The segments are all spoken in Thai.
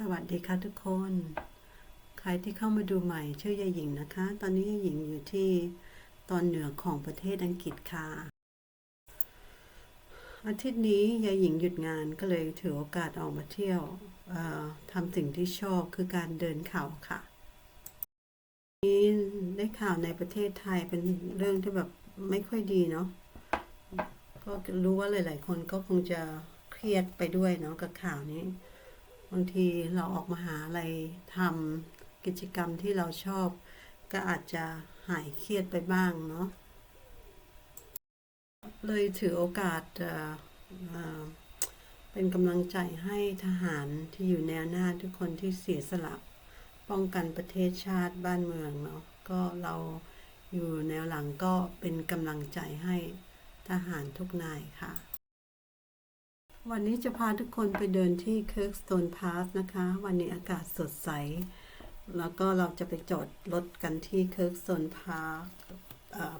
สวัสดีค่ะทุกคน ใครที่เข้ามาดูใหม่ชื่อยายหญิงนะคะ ตอนนี้ยายหญิงอยู่ที่ตอนเหนือของประเทศอังกฤษค่ะอาทิตย์นี้ยายหญิงหยุดงานก็เลยถือโอกาสออกมาเที่ยวทำสิ่งที่ชอบคือการเดินเขาค่ะนี้ได้ข่าวในประเทศไทยเป็นเรื่องที่แบบไม่ค่อยดีเนาะก็รู้ว่าหลาย ๆ คนก็คงจะเครียดไปด้วยเนาะกับข่าวนี้ บางทีเราออกมาหาอะไรทำกิจกรรมที่เราชอบ ก็อาจจะหายเครียดไปบ้างเนาะเลยถือโอกาสเป็นกำลังใจให้ทหารที่อยู่แนวหน้าทุกคนที่เสียสละป้องกันประเทศชาติบ้านเมืองเนาะก็เราอยู่แนวหลังก็เป็นกำลังใจให้ทหารทุกนายค่ะ วันนี้จะพาทุกคนไปเดินที่เคิร์กสโตนพาสนะคะ วันนี้อากาศสดใส แล้วก็เราจะไปจอดรถกันที่เคิร์กสโตนพาร์ค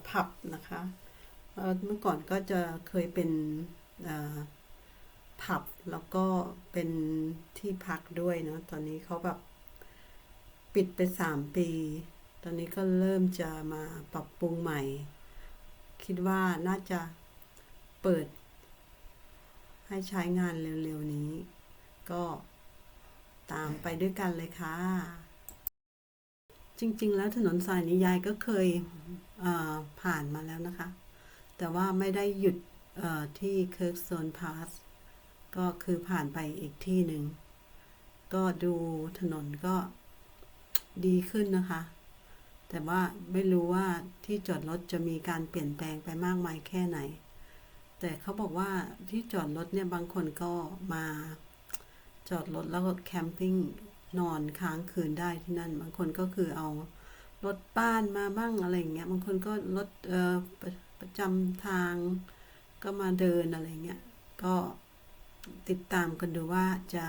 ผับนะคะเมื่อก่อนก็จะเคยเป็นผับแล้วก็เป็นที่พักด้วยเนาะตอนนี้เขาแบบปิดไปสามปี ตอนนี้ก็เริ่มจะมาปรับปรุงใหม่ คิดว่าน่าจะเปิด ให้ใช้งานเร็วๆนี้ ก็ตามไปด้วยกันเลยค่ะ จริงๆ แล้วถนนสายนี้ยายก็เคยเผ่านมาแล้วนะคะ แต่ว่าไม่ได้หยุดที่เคิร์กโซนพาสก็คือผ่านไปอีกที่หนึ่ง ก็ดูถนนก็ดีขึ้นนะคะ แต่ว่าไม่รู้ว่าที่จอดรถจะมีการเปลี่ยนแปลงไปมากมายแค่ไหน แต่เขาบอกว่าที่จอดรถเนี่ยบางคนก็มาจอดรถแล้วก็แคมปิ้งนอนค้างคืนได้ที่นั่น บางคนก็คือเอารถบ้านมาบ้างอะไรอย่างเงี้ย บางคนก็รถเอ่อประประจำทางก็มาเดินอะไรเงี้ย ก็ติดตามกันดูว่าจะ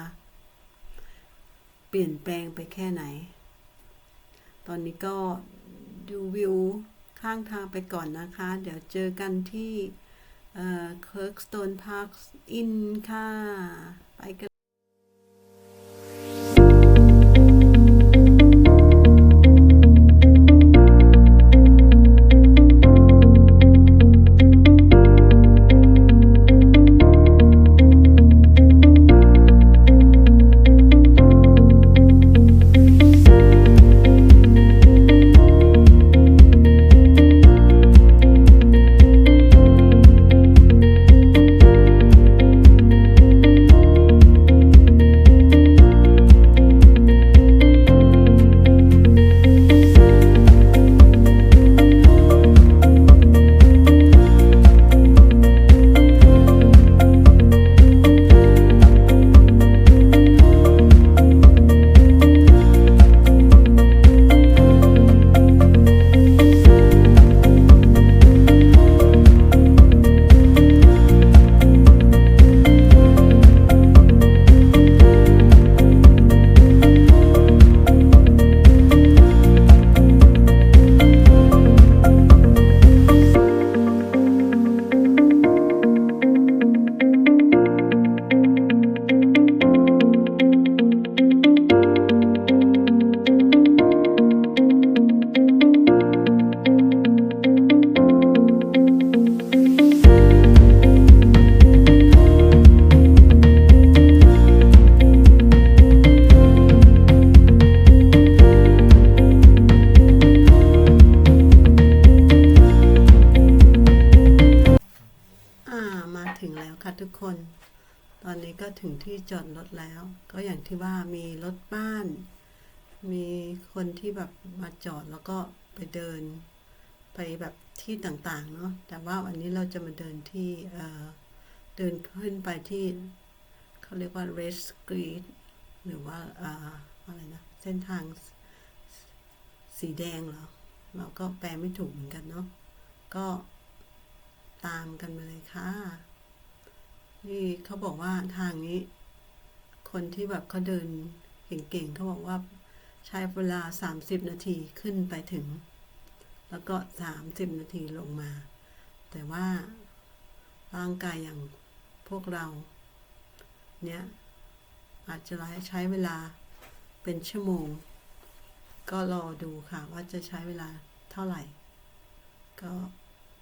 เปลี่ยนแปลงไปแค่ไหน ตอนนี้ก็ดูวิวข้างทางไปก่อนนะคะ เดี๋ยวเจอกันที่ เอ่อเคิร์กสโตนพาร์คอินค่ะ ไปกัน ที่จอดรถแล้ว ก็อย่างที่ว่ามีรถบ้าน มีคนที่แบบมาจอดแล้วก็ไปเดินไปแบบที่ต่างๆเนาะแต่ว่าวันนี้เราจะมาเดินที่เอ่อเดินขึ้นไปที่เขาเรียกว่า Red Street หรือว่าเอ่ออะไรนะ เส้นทางสสีแดงเหรอ เราก็แปลไม่ถูกเหมือนกันเนาะก็ตามกันมาเลยค่ะ นี่เขาบอกว่าทางนี้ คนที่แบบเขาเดินเก่งๆเขาบอกว่าใช้เวลา 30 นาทีขึ้นไปถึง แล้วก็ 30 นาทีลงมา แต่ว่าร่างกายอย่างพวกเรา เนี่ยอาจจะใช้เวลาเป็นชั่วโมง ก็รอดูค่ะว่าจะใช้เวลาเท่าไหร่ ก็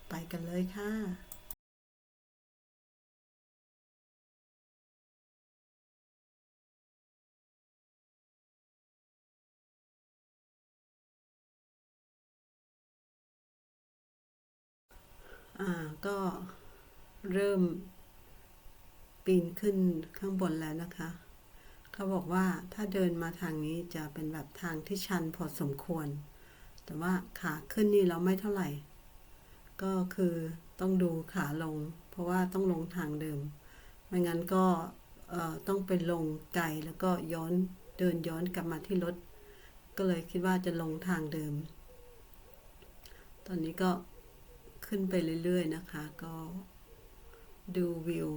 ไปกันเลยค่ะ อ่าก็เริ่มปีนขึ้นข้างบนแล้วนะคะ เขาบอกว่าถ้าเดินมาทางนี้จะเป็นแบบทางที่ชันพอสมควร แต่ว่าขาขึ้นนี่เราไม่เท่าไหร่ ก็คือต้องดูขาลง เพราะว่าต้องลงทางเดิม ไม่งั้นก็ต้องไปลงไกลแล้วก็ย้อนเดินย้อนกลับมาที่รถ ก็เลยคิดว่าจะลงทางเดิม ตอนนี้ก็ ขึ้นไปเรื่อยๆนะคะ ก็ดูวิว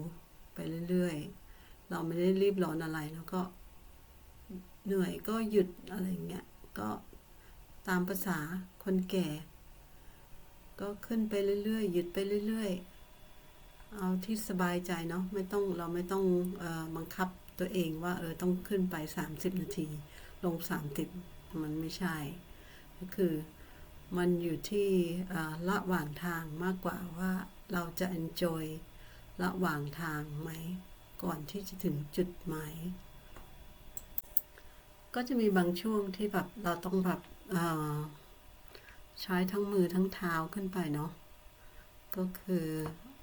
ไปเรื่อยๆ เราไม่ได้รีบร้อนอะไรแล้วก็เหนื่อยก็หยุดอะไรเงี้ย ก็ตามภาษาคนแก่ ก็ขึ้นไปเรื่อยๆ หยุดไปเรื่อยๆ เอาที่สบายใจเนาะ ไม่ต้องเราไม่ต้องออบังคับตัวเองว่าเออต้องขึ้นไป 30 นาที ลง 30 มันไม่ใช่ ก็คือ มันอยู่ที่ระหว่างทางมากกว่าว่าเราจะ enjoy ระหว่างทางไหม ก่อนที่จะถึงจุดหมาย ก็จะมีบางช่วงที่แบบเราต้องแบบใช้ทั้งมือทั้งเท้าขึ้นไปเนาะ ก็คือ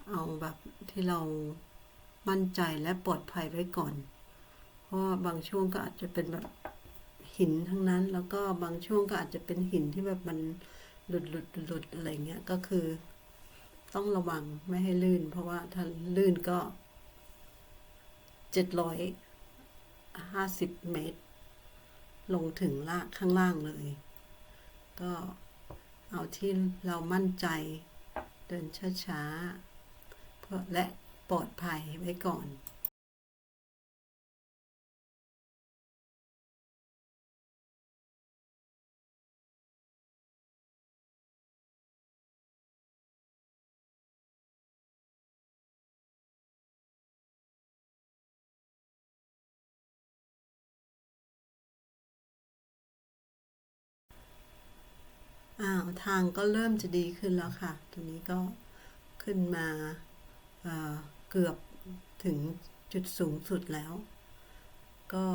เอาแบบที่เรามั่นใจและปลอดภัยไว้ก่อน เพราะบางช่วงก็อาจจะเป็นแบบหินทั้งนั้น แล้วก็บางช่วงก็อาจจะเป็นหินที่แบบมัน หลุดหลุดหลุดอะไรเงี้ยก็คือ ต้องระวังไม่ให้ลื่น เพราะว่าถ้าลื่นก็เจ็ดร้อยห้าสิบเมตร ลงถึงล่างข้างล่างเลย ก็เอาที่เรามั่นใจ เดินช้าๆเพื่อและปลอดภัยไว้ก่อน อ้าวทางก็เริ่มจะดีขึ้นแล้วค่ะตอนนี้ก็ขึ้นมาเอ่อเกือบถึงจุดสูงสุดแล้ว ก็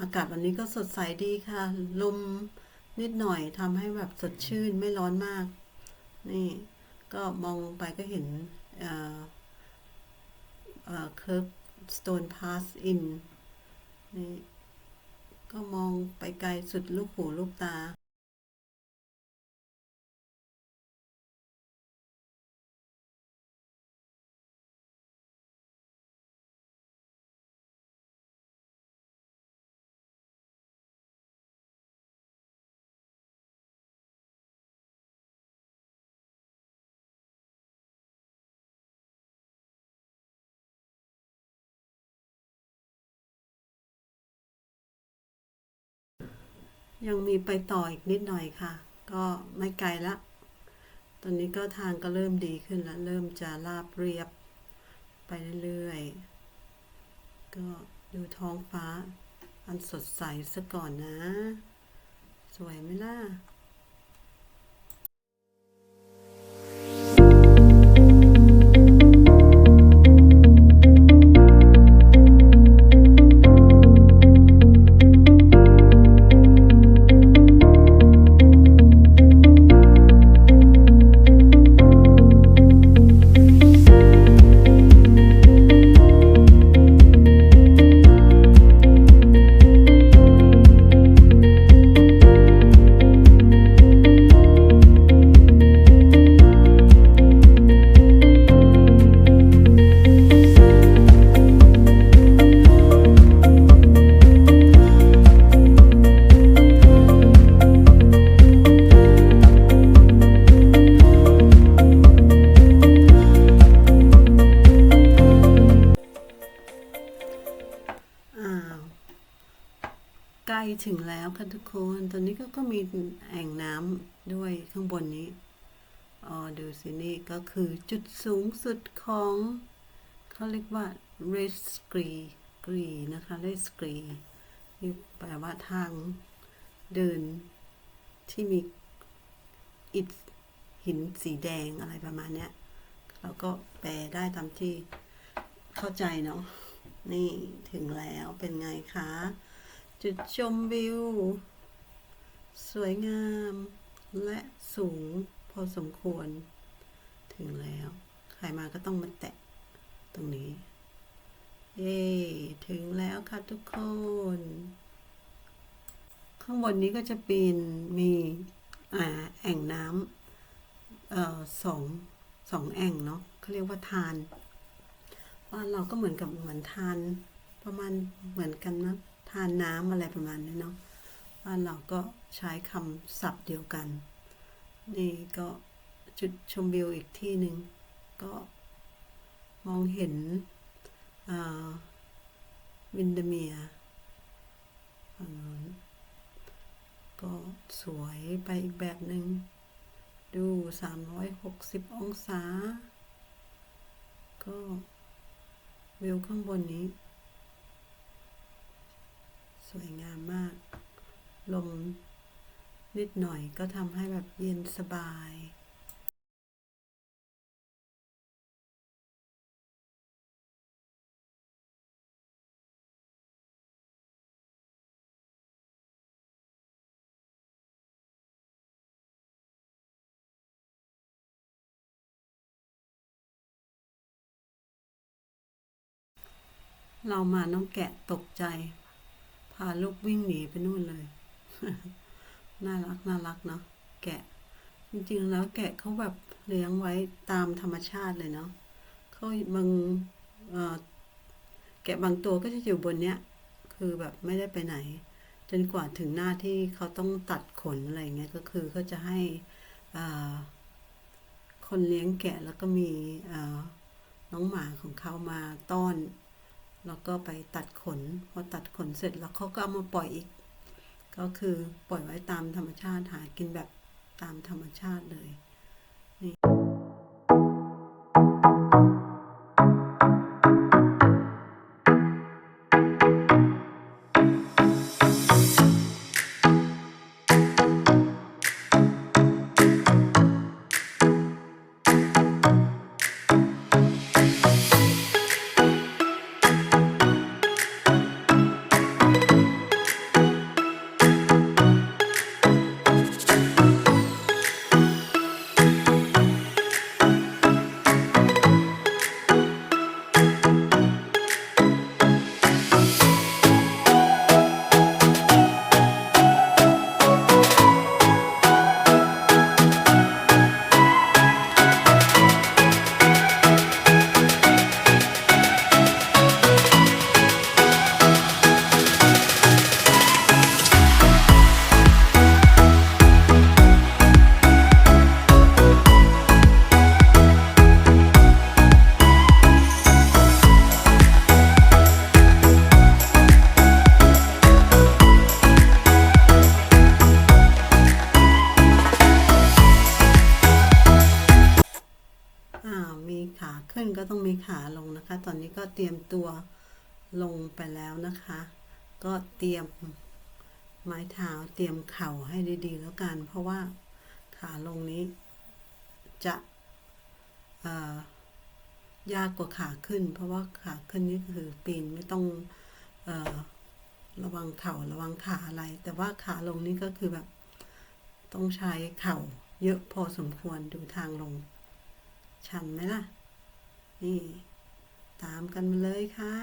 อากาศวันนี้ก็สดใสดีค่ะ ลมนิดหน่อยทำให้แบบสดชื่นไม่ร้อนมาก นี่ก็มองลงไปก็เห็นเอ่อเอ่อ Curve Stone Pass In นี่ก็มองไปไกลสุดลูกหูลูกตา ยังมีไปต่ออีกนิดหน่อยค่ะ ก็ไม่ไกลละ ตอนนี้ก็ทางก็เริ่มดีขึ้นแล้ว เริ่มจะราบเรียบ ไปเรื่อยๆ ก็ดูท้องฟ้า อันสดใสซะก่อนนะ สวยไหมล่ะ ก็มีแอ่งน้ำด้วยข้างบนนี้อ๋อดูสินี่ก็คือจุดสูงสุดของเขาเรียกว่า r e s c r e กรีนะคะเรสกรีนี่แปลว่าทางเดินที่มีอิฐหินสีแดงอะไรประมาณเนี้ยเราก็แปลได้ตามที่เข้าใจเนาะนี่ถึงแล้วเป็นไงคะ จุดชมวิว สวยงามและสูงพอสมควร ถึงแล้ว ใครมาก็ต้องมาแตะตรงนี้ เย้ถึงแล้วค่ะทุกคน ข้างบนนี้ก็จะเป็นมีอ่าแอ่งน้ำเอ่อสองสองแอ่งเนาะเขาเรียกว่าทานบ้านเราก็เหมือนกับเหมือนทานประมาณเหมือนกันนะทานน้ำอะไรประมาณนี้เนาะ บ้านเราก็ใช้คำศัพท์เดียวกัน นี่ก็จุดชมวิวอีกที่หนึ่งก็มองเห็นวินเดเมียร์ฝั่งนู้นก็สวยไปอีกแบบหนึ่งดู 360 องศา ก็วิวข้างบนนี้ สวยงามมาก ลมนิดหน่อยก็ทำให้แบบเย็นสบายเรามาน้องแกะตกใจ พาลูกวิ่งหนีไปนู่นเลย น่ารักน่ารักเนาะแกะ จริงๆ แล้วแกะเขาแบบเลี้ยงไว้ตามธรรมชาติเลยเนาะเขาบางแกะบางตัวก็จะอยู่บนเนี้ย คือแบบไม่ได้ไปไหน จนกว่าถึงหน้าที่เขาต้องตัดขนอะไรเงี้ยก็คือเขาจะให้คนเลี้ยงแกะแล้วก็มีน้องหมาของเขามาต้อน แล้วก็ไปตัดขน พอตัดขนเสร็จแล้วเขาก็เอามาปล่อยอีก ก็คือปล่อยไว้ตามธรรมชาติหากินแบบตามธรรมชาติเลยนี่ เตรียมตัวลงไปแล้วนะคะ ก็เตรียมไม้เท้าเตรียมเข่าให้ดีๆ แล้วกัน เพราะว่าขาลงนี้จะยากกว่าขาขึ้น เพราะว่าขาขึ้นนี่คือปีนไม่ต้องออระวังเข่าระวังขาอะไร แต่ว่าขาลงนี่ก็คือแบบต้องใช้เข่าเยอะพอสมควรดูทางลง ชันไหมล่ะ นี่ ตามกันมาเลยค่ะ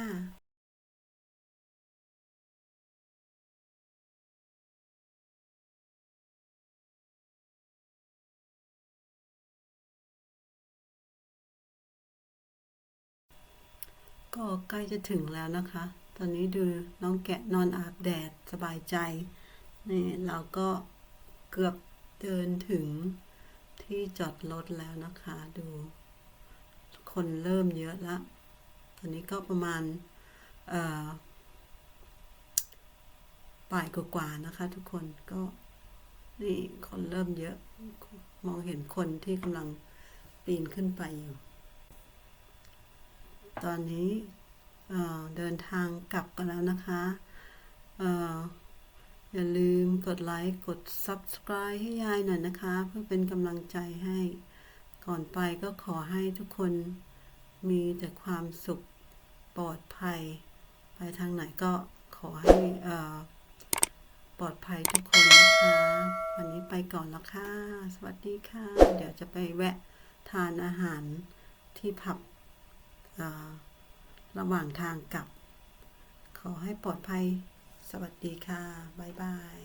ก็ใกล้จะถึงแล้วนะคะ ตอนนี้ดูน้องแกะนอนอาบแดดสบายใจ นี่เราก็เกือบเดินถึงที่จอดรถแล้วนะคะ ดู คนเริ่มเยอะแล้ว อนนี้ก็ประมาณเอ่อบ่ายกว่าๆนะคะ ทุกคนก็นี่คนเริ่มเยอะ มองเห็นคนที่กำลังปีนขึ้นไปอยู่ ตอนนี้เดินทางกลับกันแล้วนะคะอออย่าลืมกดไลค์ กด Subscribe ให้ยายหน่อยนะคะ เพื่อเป็นกำลังใจให้ ก่อนไปก็ขอให้ทุกคนมีแต่ความสุข ปลอดภัย ไปทางไหนก็ขอให้อ่อปลอดภัยทุกคนนะคะ วันนี้ไปก่อนแล้วค่ะ สวัสดีค่ะ เดี๋ยวจะไปแวะทานอาหารที่ผับระหว่างทางกลับ ขอให้ปลอดภัย สวัสดีค่ะ บ๊ายบาย